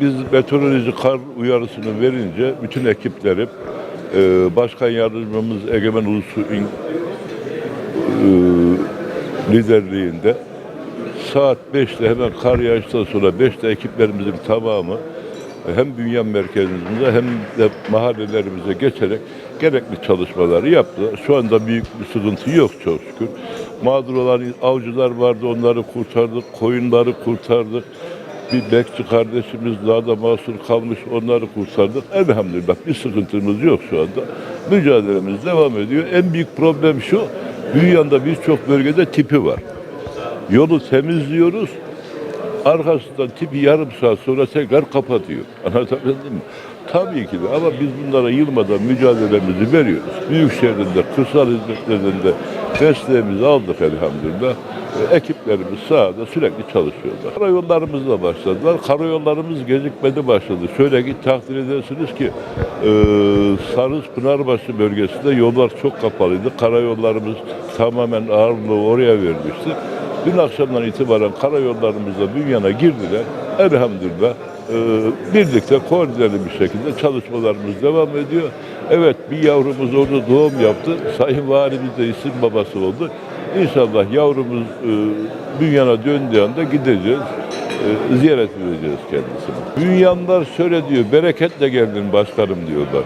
Biz meteoroloji kar uyarısını verince bütün ekiplerim e, Başkan Yardımcımız Egemen Ulusu'nun e, liderliğinde saat 5'te hemen kar yağıştan sonra 5'te ekiplerimizin tamamı hem Bünyan merkezimize hem de mahallelerimize geçerek gerekli çalışmaları yaptılar. Şu anda büyük bir sıkıntı yok çok şükür. Mağdur olan avcılar vardı onları kurtardık, koyunları kurtardık. Bir bekçi kardeşimiz daha da mahsur kalmış onları kurtardık. Elhamdülillah bir sıkıntımız yok şu anda. Mücadelemiz devam ediyor. En büyük problem şu, Bünyan'da birçok bölgede tipi var. Yolu temizliyoruz, arkasından tipi yarım saat sonra tekrar kapatıyor. Anlatabildim mi? Tabii ki de ama biz bunlara yılmadan mücadelemizi veriyoruz. Büyükşehir'in de, kırsal hizmetlerinin de desteğimizi aldık elhamdülillah. E, ekiplerimiz sahada sürekli çalışıyorlar. Karayollarımızla başladılar. Karayollarımız gecikmedi başladı. Şöyle ki takdir edersiniz ki e, Sarız Pınarbaşı bölgesinde yollar çok kapalıydı. Karayollarımız tamamen ağırlığı oraya vermişti. Dün akşamdan itibaren karayollarımızla bünyana girdiler. Elhamdülillah e, birlikte koordineli bir şekilde çalışmalarımız devam ediyor. Evet bir yavrumuz orada doğum yaptı. Sayın Valimiz de isim babası oldu. İnşallah yavrumuz e, bünyana döndüğü anda gideceğiz. E, ziyaret edeceğiz kendisini. Bünyanlar şöyle diyor, bereketle geldin başkanım diyorlar.